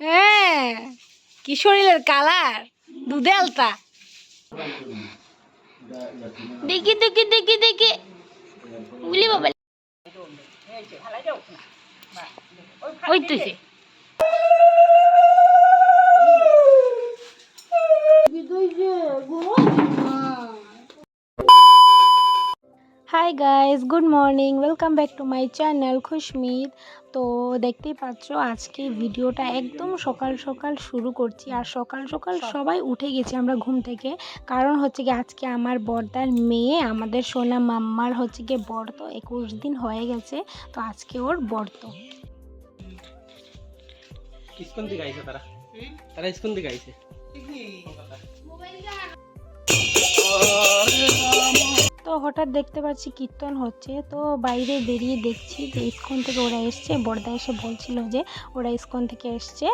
হ্যাঁ কি শরীরের কালার? দুধে আলতা দেখি দেখি দেখি দেখি। উলি বাবা। ওই তো hi guys good morning welcome back to my channel খুশমিদ তো দেখতেই পাচ্ছ আজকে ভিডিওটা একদম সকাল সকাল শুরু করছি। আর সকাল সকাল সবাই উঠে গেছি আমরা ঘুম থেকে। কারণ হচ্ছে কি আজকে আমার বর্দার মেয়ে আমাদের সোনা মাম্মার হচ্ছে গিয়ে বর্ত একুশ দিন হয়ে গেছে। তো আজকে ওর বর্ত। ইস্কন থেকে আইছে তারা। তারা থেকে আইছে। তো হঠাৎ দেখতে পাচ্ছি কীর্তন হচ্ছে তো বাইরে বেরিয়ে দেখছি যে ইস্কন থেকে ওরা এসছে বর্দা এসে বলছিল যে ওরা ইস্কন থেকে এসছে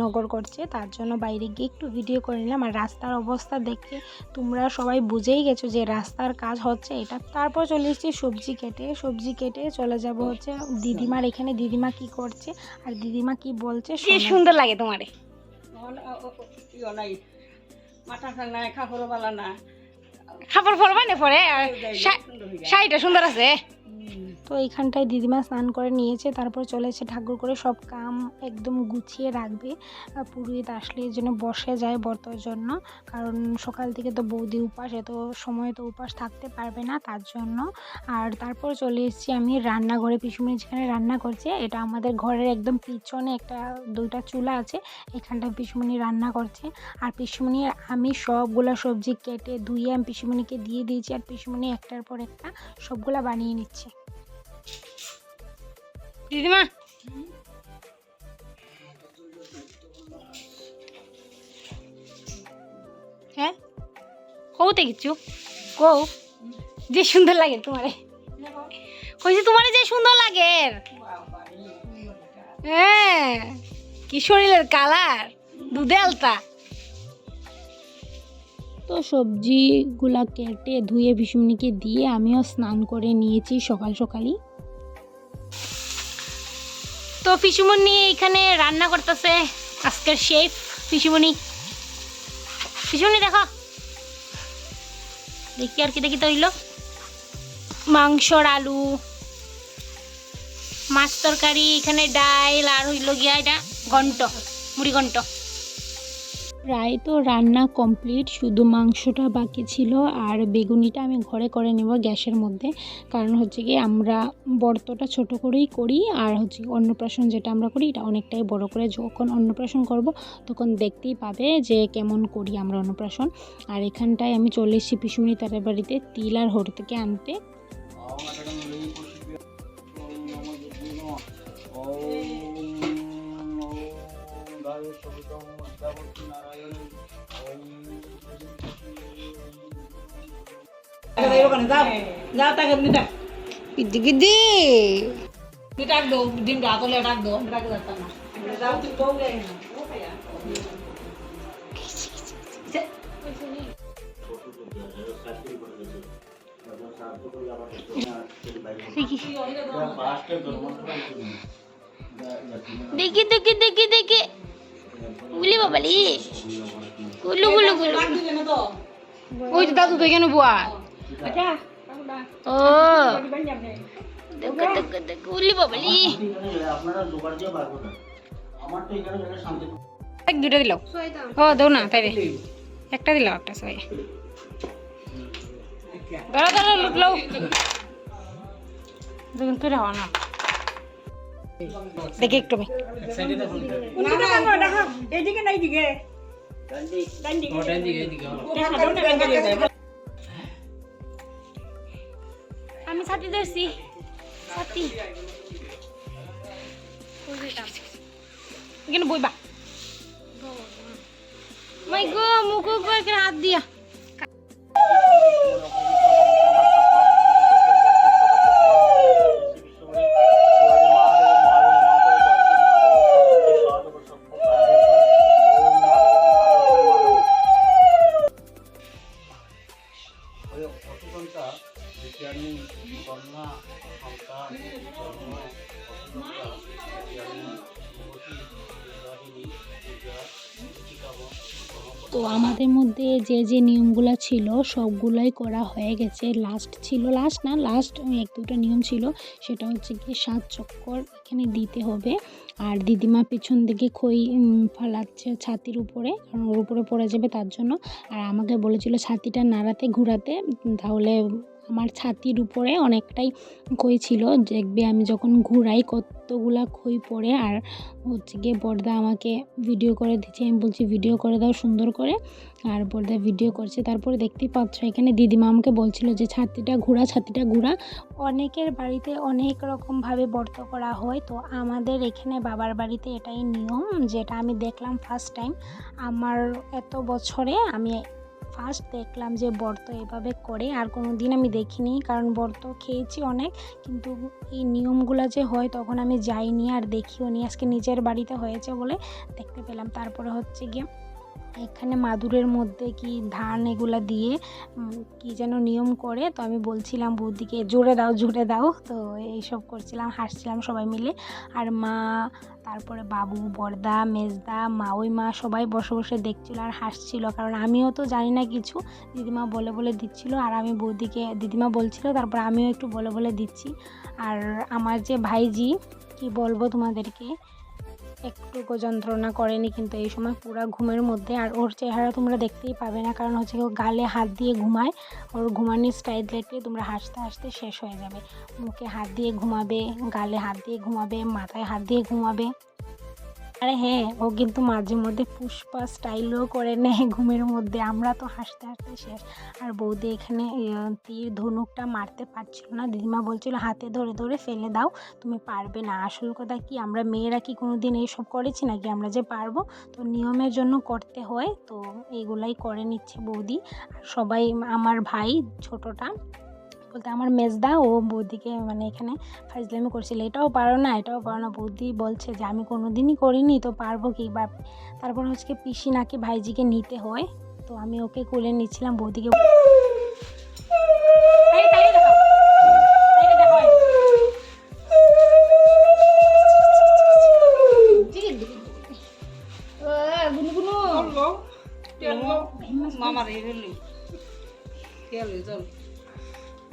নগর করছে তার জন্য বাইরে গিয়ে একটু ভিডিও করে নিলাম আর রাস্তার অবস্থা দেখে তোমরা সবাই বুঝেই গেছো যে রাস্তার কাজ হচ্ছে এটা তারপর চলে এসেছি সবজি কেটে সবজি কেটে চলে যাব হচ্ছে দিদিমার এখানে দিদিমা কি করছে আর দিদিমা কি বলছে সুন্দর লাগে তোমারে মাথা নাই খাবার বালা না খাবার ফলবা না পরে শাড়িটা সুন্দর আছে। তো এইখানটায় দিদিমা স্নান করে নিয়েছে, তারপর চলেছে ঠাকুর করে সব কাম একদম গুছিয়ে রাখবে। পুরোহিত আসলে জন্য বসে যায় বর্তর জন্য, কারণ সকাল থেকে তো বৌদি উপাস, এত সময় তো উপাস থাকতে পারবে না তার জন্য। আর তারপর চলে এসেছি আমি রান্নাঘরে পিসুমনি যেখানে রান্না করছে, এটা আমাদের ঘরের একদম পিছনে একটা দুইটা চুলা আছে, এখানটায় পিসুমনি রান্না করছে। আর পিসুমণি, আমি সবগুলা সবজি কেটে ধুয়ে আমি পিসুমণিকে দিয়ে দিয়েছি, আর পিসুমনি একটার পর একটা সবগুলা বানিয়ে নিচ্ছে। দিদিমা। হ্যাঁ? কৌতে কিছু কৌ? যে সুন্দর লাগে তোমারে। কইছি তোমারে যে সুন্দর লাগে। হ্যাঁ কি শরীরের কালার, দুধে আলতা। তো সবজিগুলা কেটে ধুয়ে ভীষণিকে দিয়ে আমিও স্নান করে নিয়েছি সকাল সকালই। তো পিসুমনি এখানে রান্না করতেছে। আজকের শেফ পিসুমনি পিসুমনি দেখো। দেখি আর কি, দেখি তো হইল। মাংসর আলু, মাছ তরকারি, এখানে ডাইল আর হইল গিয়া এটা ঘন্ট, মুড়ি ঘন্ট। প্রায় তো রান্না কমপ্লিট শুধু মাংসটা বাকি ছিল আর বেগুনিটা আমি ঘরে করে নেব গ্যাসের মধ্যে। কারণ হচ্ছে কি আমরা বর্তটা ছোট করেই করি আর হচ্ছে অন্নপ্রাশন যেটা আমরা করি, এটা অনেকটাই বড় করে যখন অন্নপ্রাশন করব, তখন দেখতেই পাবে যে কেমন করি আমরা অন্নপ্রাশন। আর এখানটায় আমি চলে এসেছি পিসুমনি তাদের বাড়িতে তিল আর হর থেকে আনতে। যাও যাও তাকে নিটা গিদ্দি গিদ্দি ডাক দো ডিম ডাক হলে ডাক দো ডাক যাতাম না যাও তুমি বউলে দেখি দেখি দেখি দেখি উলি বাবালি গুলু গুলু গুলু। ওই তো দাদু তো এখানে বুয়া। আচ্ছা ও। উলি বাবালি এক দুটো দিলাও ও দাও না তাই একটা দিলাও একটা সবাই ধরো ধরো লুটলাও দেখুন তুই রাও না দেখি একটু এদিকে নাই দিকে আমি ছাতি ধরছি। ছাতি। এখানে বইবা। মাই গো মুখ হাত দিয়া। তো আমাদের মধ্যে যে যে নিয়মগুলো ছিল, সবগুলোই করা হয়ে গেছে। লাস্ট ছিল লাস্ট না লাস্ট এক দুটো নিয়ম ছিল। সেটা হচ্ছে কি সাত চক্কর এখানে দিতে হবে। আর দিদিমা পিছন দিকে খই ফালাচ্ছে ছাতির উপরে, কারণ ওর উপরে পড়ে যাবে তার জন্য। আর আমাকে বলেছিল, ছাতিটা নাড়াতে, ঘুরাতে তাহলে আমার ছাতির উপরে অনেকটাই খই ছিল। দেখবে আমি যখন ঘুরাই কতগুলা খই পড়ে আর হচ্ছে গিয়ে বর্দা আমাকে ভিডিও করে দিচ্ছে, আমি বলছি ভিডিও করে দাও সুন্দর করে। আর বর্দা ভিডিও করছে। তারপরে দেখতেই পাচ্ছ, এখানে দিদিমা আমাকে বলছিল যে, ছাতিটা ঘোরা ছাতিটা ঘোরা। অনেকের বাড়িতে অনেক রকমভাবে বর্ত করা হয়। তো আমাদের এখানে বাবার বাড়িতে এটাই নিয়ম, যেটা আমি দেখলাম ফার্স্ট টাইম আমার এত বছরে আমি ফার্স্ট দেখলাম যে বর্ত এভাবে করে, আর কোনো দিন আমি দেখিনি, কারণ বর্ত খেয়েছি অনেক, কিন্তু এই নিয়মগুলো যে হয় তখন আমি যাইনি আর দেখিও নি। আজকে নিজের বাড়িতে হয়েছে বলে দেখতে পেলাম। তারপরে হচ্ছে গিয়ে এখানে মাদুরের মধ্যে কি ধান এগুলা দিয়ে কি যেন নিয়ম করে, তো আমি বলছিলাম বৌদিকে, জোরে দাও জোরে দাও। তো এইসব করছিলাম, হাসছিলাম সবাই মিলে। আর মা, তারপরে বাবু বর্দা মেজদা মা ওই মা সবাই বসে বসে দেখছিল আর হাসছিল। কারণ আমিও তো জানি না কিছু, দিদিমা বলে বলে দিচ্ছিল আর আমি বৌদিকে, দিদিমা বলছিল, তারপর আমিও একটু বলে বলে দিচ্ছি। আর আমার যে ভাইজি, কি বলব তোমাদেরকে? একটুকু যন্ত্রণা করেনি কিন্তু এই সময় পুরো ঘুমের মধ্যে। আর ওর চেহারা তোমরা দেখতেই পাবে না, কারণ হচ্ছে ও গালে হাত দিয়ে ঘুমায়। ওর ঘুমানোর স্টাইল দেখলে তোমরা হাসতে হাসতে শেষ হয়ে যাবে। মুখে হাত দিয়ে ঘুমাবে, গালে হাত দিয়ে ঘুমাবে, মাথায় হাত দিয়ে ঘুমাবে। আরে হ্যাঁ ও কিন্তু মাঝে মধ্যে পুষ্পা স্টাইলও করে নেয় ঘুমের মধ্যে। আমরা তো হাসতে হাসতে শেষ। আর বৌদি এখানে তীর ধনুকটা মারতে পারছিল না। দিদিমা বলছিল, হাতে ধরে ধরে ফেলে দাও, তুমি পারবে না। আসল কথা কি, আমরা মেয়েরা কি কোনো দিন এইসব করেছি নাকি? আমরা যে পারব, তো নিয়মের জন্য করতে হয়। তো এইগুলাই করে নিচ্ছে বৌদি। আর সবাই, আমার ভাই ছোটটা বলতে আমার মেজদা ও বৌদিকে মানে এখানে ফাইজলামি করছিল। এটাও পারো না এটাও পারো না। বৌদি বলছে যে আমি কোনো দিনই করিনি তো পারব কি বা তারপর হচ্ছে পিসি নাকি ভাইজিকে নিতে হয়। তো আমি ওকে কোলে নিচ্ছিলাম বৌদিকে মামার এই হলি তেল চল।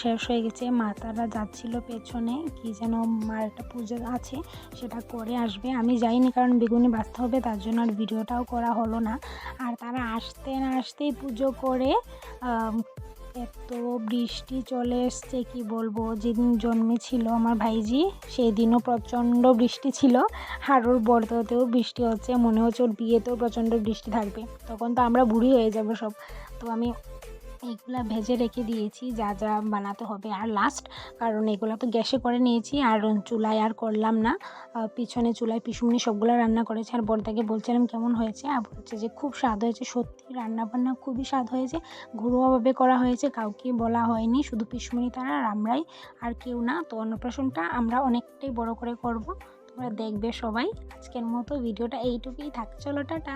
শেষ হয়ে গেছে। মাতারা যাচ্ছিল পেছনে, কি যেন মার একটা পুজো আছে, সেটা করে আসবে। আমি যাইনি কারণ বেগুনি বাঁচতে হবে, তার জন্য আর ভিডিওটাও করা হলো না। আর তারা আসতে না আসতেই পুজো করে এত বৃষ্টি চলে এসছে, কি বলব? যেদিন জন্মেছিল আমার ভাইজি সেই দিনও প্রচণ্ড বৃষ্টি ছিল। ওর বর্ধতেও বৃষ্টি হচ্ছে, মনে হচ্ছে ওর বিয়েতেও প্রচণ্ড বৃষ্টি থাকবে। তখন তো আমরা বুড়ি হয়ে যাব সব। তো আমি এইগুলা ভেজে রেখে দিয়েছি, যা যা বানাতে হবে। আর লাস্ট কারণ এগুলো তো গ্যাসে করে নিয়েছি, আর চুলায় আর করলাম না। পিছনে চুলায় পিসুমনি সবগুলো রান্না করেছে, আর বর্দাকে বলছিলাম কেমন হয়েছে, আর বলছে যে খুব স্বাদ হয়েছে, সত্যি রান্না বান্না খুবই স্বাদ হয়েছে, ঘরোয়াভাবে করা হয়েছে, কাউকে বলা হয়নি, শুধু পিসুমনি তারা আর আমরাই, আর কেউ না। তো অন্নপ্রাশনটা আমরা অনেকটাই বড় করে করব, তোমরা দেখবে সবাই। আজকের মতো ভিডিওটা এইটুকুই থাক, চলো, টাটা।